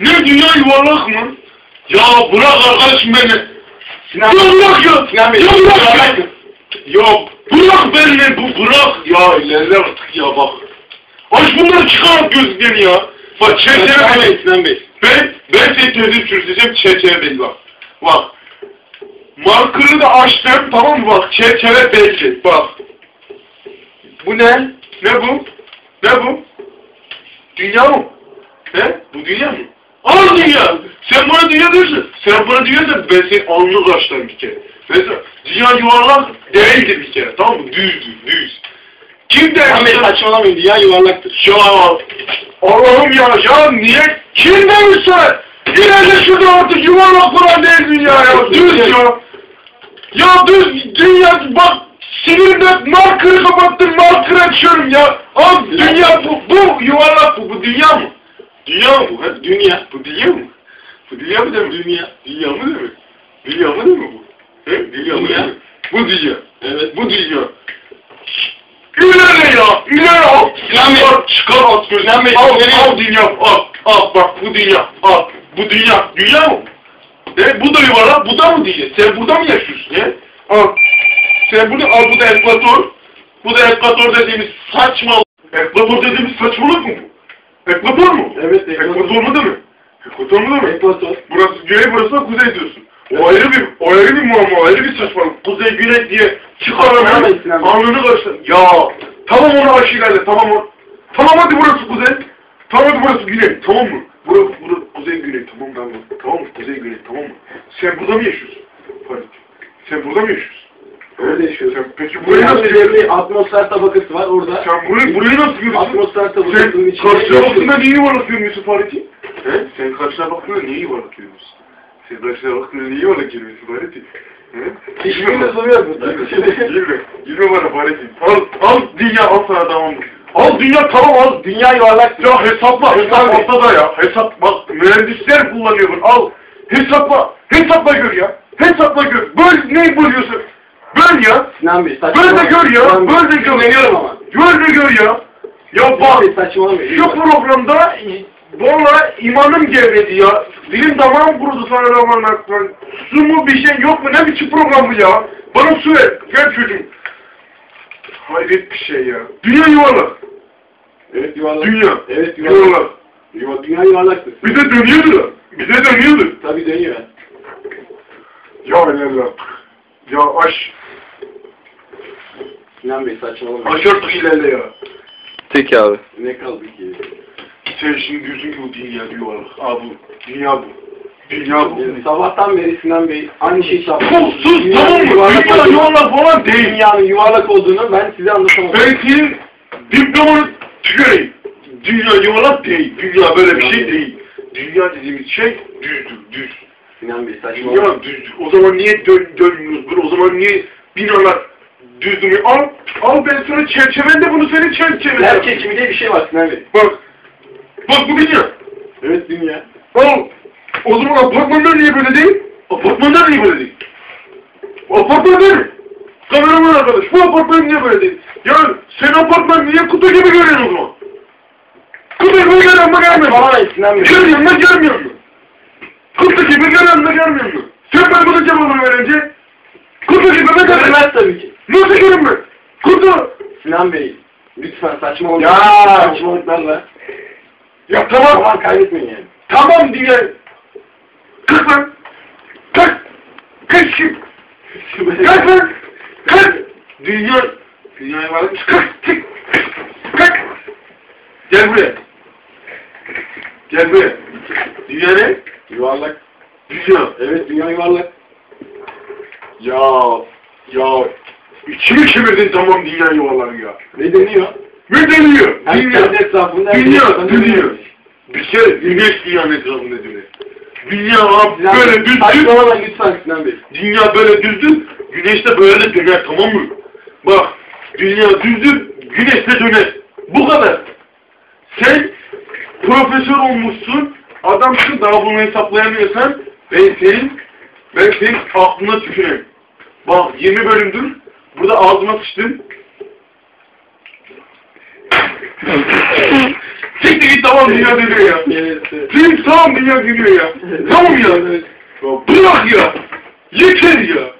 Ne dünya yuvarlak mı? Ya bırak arkadaşım beni. Sinan bırak ya. Sinan Bey, Ya bırak ya. Ya bırak beni bu bırak. Ya ilerle artık ya bak. Aç bunları çıkar gözünden ya. Bak çerçeve beni. Sinan Bey. Ben, ben seni tezip çürüteceğim çerçeve belli bak. Bak. Marker'ı da açtım tamam mı bak çerçeve belli bak. Bu ne? Ne bu? Ne bu? Dünya mı? He? Bu dünya mı? Al dünya! Sen bana dünya diyorsun. Sen bana dünya diyorsun. Ben senin alnını kaçlarım bir kere. Mesela dünya yuvarlak değildir bir kere. Tamam mı? Düzdür, düz. Kim der? saçmalamayın. Dünya yuvarlaktır. Ya Allah'ım ya ya niye? Kim demişse? Yine de şurada artık yuvarlak falan değil dünya ya. Düz ya. Ya düz dünya bak sinirimde markerı kapattım marker açıyorum ya. Abi dünya bu, bu yuvarlak bu, bu dünya mı? Dünya mı bu? Ha, dünya. Bu dünya mı? Bu dünya mı demek? Dünya. Dünya mı demek? Dünya mı demek bu? He? Dünya mı demek? Bu dünya. Evet. Bu dünya. İleri ya, ileri al. Bey. Çıkar, at Bey, al, al dünya, al, al bak bu dünya, al. Bu dünya, dünya mı? E, bu da yuvarlak, bu da mı diyeceğiz? Sen burada mı yaşıyorsun he? Al. Sen burada, al bu da ekvator. Bu da ekvator dediğimiz saçma. Ekvator dediğimiz saçmalık mı bu? Ekvator mu? Evet, Ekvator mu değil mi? Ekvator mu değil mi? Ekvator. Burası güney, burası da kuzey diyorsun. O ayrı bir, o ayrı bir muamma, ayrı bir saçmalık. Kuzey, güney diye çıkaramıyor. Sinan Bey, Sinan Bey. Alnını karıştır. Ya, tamam onu aşı ilerle, tamam o. Tamam hadi burası kuzey. Tamam hadi burası güney, tamam mı? Burası, burası kuzey, güney, tamam tamam. Tamam mı? Kuzey, güney, tamam mı? Sen burada mı yaşıyorsun? Farid. Sen burada mı yaşıyorsun? Öyle yaşıyoruz. Sen peki Buraya nasıl bir atmosfer tabakası var orada. Sen burayı, burayı nasıl görüyorsun? Atmosfer tabakasının Sen içinde karşıya yaşıyoruz. baktığında niye yuvarlak görmüyorsun Farid'i? He? Sen karşıya baktığında niye yuvarlak görmüyorsun? Sen karşıya baktığında niye yuvarlak görmüyorsun Farid'i? He? Hiçbirimiz duruyor burada. Girme, girme bana Farid'i. Al, al dünya al sana tamam? Al dünya tamam al. Dünya yuvarlak. Ya hesapla, hesap ortada ya. Hesap, bak mühendisler kullanıyor bunu. Al, hesapla, hesapla gör ya. Hesapla gör. Böl, ne bölüyorsun? Ya. Sinan Bey Böyle Bey, böyle de gör Dinleniyorum ama. Böyle de gör ya. Bak, şu programda valla imanım gevredi ya. Dilim damağım kurudu sana zamanlar. Su mu bir şey yok mu? Ne biçim program bu ya? Bana su ver. Gel çocuğum. Hayret bir şey ya. Dünya yuvarlak. Evet yuvarlak. Dünya. Evet yuvarlak. Yuvarlak. Yuva- Dünya yuvarlaktır. Bir de dönüyordu da. Bir de dönüyordu. Tabii dönüyor. Ya artık. Ya aş. Sinan Bey saçmalamayın. Aş artık ilerle ya. Peki abi. Ne kaldı ki? Sen şimdi diyorsun ki bu dünya yuvarlak. Aa bu. Dünya bu. Dünya bu. Yani sabahtan beri Sinan Bey aynı şeyi Sus savunuyor. sus Dünyanın tamam mı? yuvarlak Dünya yuvarlak falan değil. Dünyanın yuvarlak olduğunu ben size anlatamadım. Ben senin diplomanı tüküreyim. Dünya yuvarlak değil. Dünya böyle bir şey değil. Dünya dediğimiz şey düzdür, düz. Sinan Bey saçmalamayın. Dünya düzdür. O zaman niye dön, dönmüyoruz bunu? O zaman niye binalar düzdür? Al, al ben sana çerçevende bunu senin çerçevende. Yer çekimi diye bir şey var Sinan. Bak, bak bu dünya. Evet dünya. Al. O zaman apartmanlar niye böyle değil? Apartmanlar niye böyle değil? Apartman değil mi? Kameraman arkadaş, bu apartman niye böyle değil? Ya sen apartman niye kutu gibi görüyorsun o zaman? Kutu gibi görüyorsun mu görmüyor musun? Saçmalamayın Sinan Bey. Görüyor mu görmüyor musun? Kutu gibi görüyorsun mu görmüyor musun? Sen ben bunun cevabını verince kutu gibi mi görüyorsun? Görmez tabii ki. Nasıl görünmüyor? Kutu! Sinan Bey lütfen saçmalamayın. Ya! Saçmalıklarla. Ya tamam, Zaman kaybetmeyin yani. tamam diye. Kız lan! Kız! Kız kim? Kalk lan! Kalk! Dünya... Dünyaya varmış. Kalk! Çık! Kalk! Gel buraya. Gel buraya. Dünya ne? Yuvarlak. Dünya. Evet dünya yuvarlak. Ya... Ya... İçimi kemirdin tamam dünya yuvaları ya. Ne deniyor? Ne dönüyor? Her Dünya. Dünya herkes dönüyor. Bir kere güneş dünyanın etrafında dönüyor. Dünya abi böyle düzdür. Saçmalamayın lütfen Sinan Bey. Dünya böyle düzdür. Güneş de böyle döner tamam mı? Bak dünya düzdür. Güneş de döner. Bu kadar. Sen profesör olmuşsun. Adamsın daha bunu hesaplayamıyorsan ben senin ben senin aklına tüküreyim. Bak 20 bölümdür. Burada ağzıma sıçtın. Siktir git tamam dünya dönüyor ya. Gerisi. Film tamam dünya dönüyor ya. Tamam ya. Bırak ya. Yeter ya.